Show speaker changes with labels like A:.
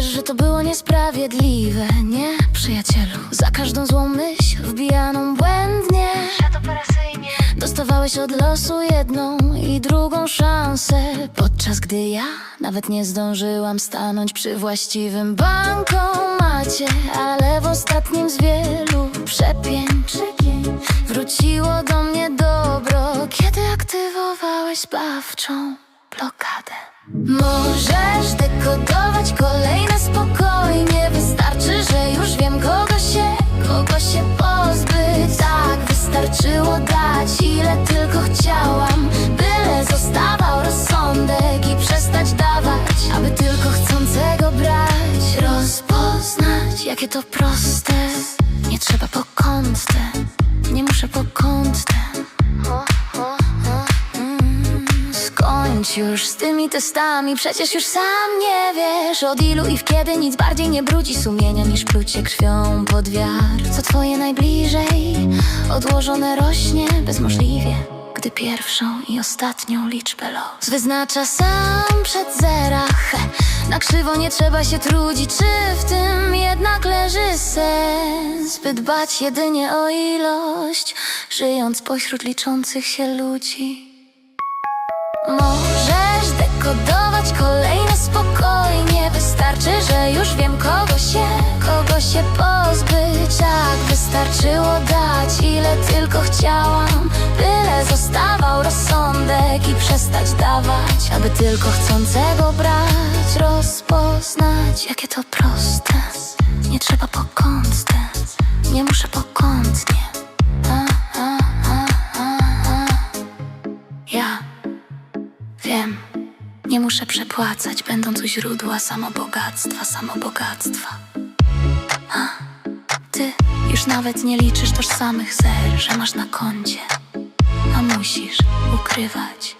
A: wiesz, że to było niesprawiedliwe, nie, przyjacielu? Za każdą złą myśl wbijaną błędnie. Dostawałeś od losu jedną i drugą szansę. Podczas gdy ja nawet nie zdążyłam stanąć przy właściwym bankomacie Ale w ostatnim z wielu przepięć Wróciło do mnie dobro, kiedy aktywowałeś sprawczą blokadę. Możesz dekodować kolejne to proste. Nie trzeba po kątem, nie muszę po kątem Skończ już z tymi testami, przecież już sam nie wiesz. Od ilu i w kiedy nic bardziej nie brudzi sumienia Niż plucie krwią pod wiatr. Co twoje najbliżej odłożone rośnie bezmożliwie Gdy pierwszą i ostatnią liczbę los Wyznacza sam przed zerach Na krzywo nie trzeba się trudzić. Czy w sens By dbać jedynie o ilość Żyjąc pośród liczących się ludzi. Możesz dekodować kolejne spokojnie Wystarczy, że już wiem kogo się, kogo się pozbyć. Tak, wystarczyło dać ile tylko chciałam Byle zostawał rozsądek i przestać dawać. Aby tylko chcącego brać Rozpoznać, jakie to proste Nie trzeba po kątce, nie muszę po kątnie a, a, a, a, a. Ja Wiem, nie muszę przepłacać, będąc u źródła samobogactwa, samobogactwa. A, ty już nawet nie liczysz tożsamych zer, że masz na koncie, a musisz ukrywać pokątnie.